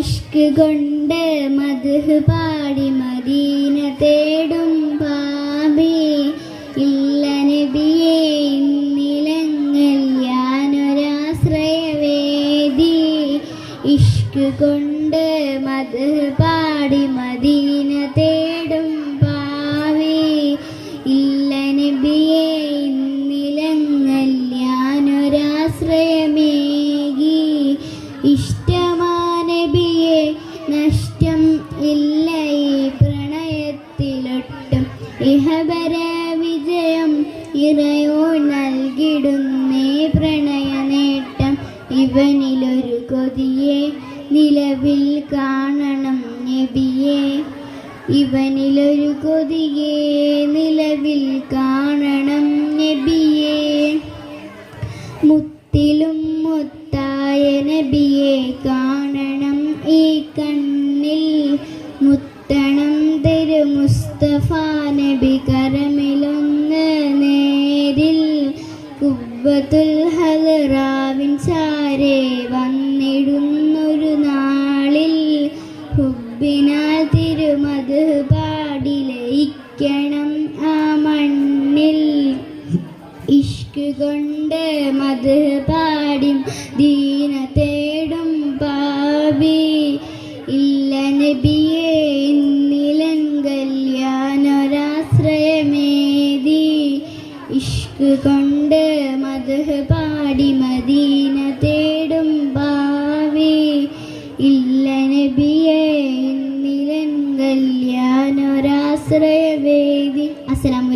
ഇഷ്ക് കൊണ്ട് മധു പാടി മദീന തേടും പാപി. ഇല്ല നബിയെ ഇന്നിലങ്ങൽ ഞാനൊരാശ്രയവേദി ഇഷ്ക് കൊണ്ട് മധു പാടി മദീന തേടും പാവി. ഇല്ല നബിയെ ഇന്നിലങ്ങൽ ഇഷ്ടമാനബിയെ നഷ്ടം ഇല്ല ഈ പ്രണയത്തിലൊട്ടും. ഇഹപര വിജയം ഇറയോ നൽകിടുന്നേ പ്രണയ നേട്ടം. ഇവനിലൊരു കൊതിയെ നിലവിൽ കാണണം നബിയെ. ഇവനിലൊരു കൊതിയെ നിലവിൽ കാണണം നബിയെ. മുത്തിലും മുത്തായ നബിയെ കാണണം മുസ്തഫ നബി കരമിലൊന്ന് നേരിൽ കുബ്ബത്തുൽ ഹലറാവിൻ ചാരെ വന്നിടുന്നൊരു നാളിൽ ഹുബിനാൽ തിരുമത് പാടി ലയിക്കണം ആ മണ്ണിൽ. ഇഷ്ക് കൊണ്ട് മത് പാടിം ദീന ഇഷ്ക് കൊണ്ട് മധു പാടി മദീന തേടും ഭാവി ഇല്ല നബിയെ ഇന്നിലൻ കല്യാണൊരാശ്രയവേദി. അസ്സലാമു